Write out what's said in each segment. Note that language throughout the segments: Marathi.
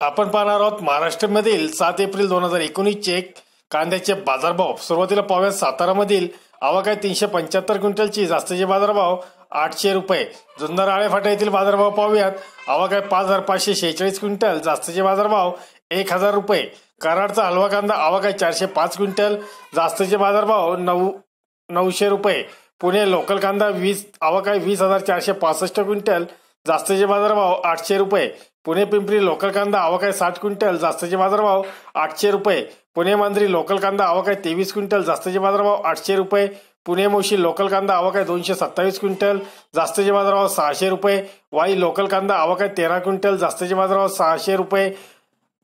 आपण पाहणार आहोत महाराष्ट्रामधील सात एप्रिल दोन हजार एकोणीसचे कांद्याचे बाजारभाव. सुरुवातीला पाहूयात सातारामधील आवक आहे तीनशे पंच्याहत्तर क्विंटलची जास्तीचे बाजारभाव आठशे रुपये. जुन्नर आळेफाटा येथील बाजारभाव पाहूयात. आवक पाच हजार पाचशे शेहेचाळीस क्विंटल जास्तीचे बाजारभाव एक हजार रुपये. कराडचा हलवा कांदा आवक आहे चारशे पाच क्विंटल जास्तीचे बाजारभाव नऊ नऊशे रुपये. पुणे लोकल कांदा वीस आवक आहे वीस हजार चारशे पासष्ट क्विंटल जास्तीचे बाजारभाव आठशे रुपये. पुणे पिंपरी लोकल कांदा आवक आहे साठ क्विंटल जास्तीचे बाजारभाव आठशे रुपये. पुणे मांजरी लोकल कांदा आवक आहे तेवीस क्विंटल जास्तीचे बाजारभाव आठशे रुपये. पुणे मोशी लोकल कांदा आवक आहे दोनशे सत्तावीस क्विंटल जास्तीचे बाजारभाव सहाशे रुपये. वाई लोकल कांदा आवक आहे तेरा क्विंटल जास्तीचे बाजारभाव सहाशे रुपये.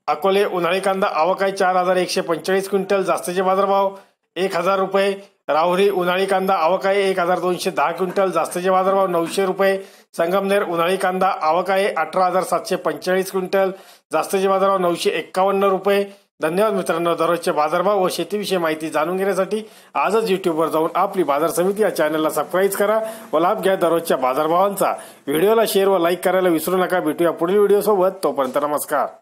अकोले उन्हाळी कांदा आवक आहे चार हजार एकशे पंचेचाळीस क्विंटल जास्तीचे बाजारभाव एक हजार रुपये. राहुरी उन्हाळी कांदा आवक आहे एक हजार दोनशे दहा क्विंटल जास्तीचे बाजारभाव नऊशे रुपये. संगमनेर उन्हाळी कांदा आवक आहे अठरा हजार सातशे पंचेचाळीस क्विंटल जास्तीचे बाजारभाव नऊशे एक्कावन्न रुपये. धन्यवाद मित्रांनो दररोजचे बाजारभाव व शेतीविषयी माहिती जाणून घेण्यासाठी आजच युट्यूबवर जाऊन आपली बाजार समिती या चॅनलला सबस्क्राईब करा व लाभ घ्या दररोजच्या बाजारभावांचा. व्हिडिओला शेअर व लाईक करायला विसरू नका. भेटूया पुढील व्हिडिओ सोबत. तोपर्यंत नमस्कार.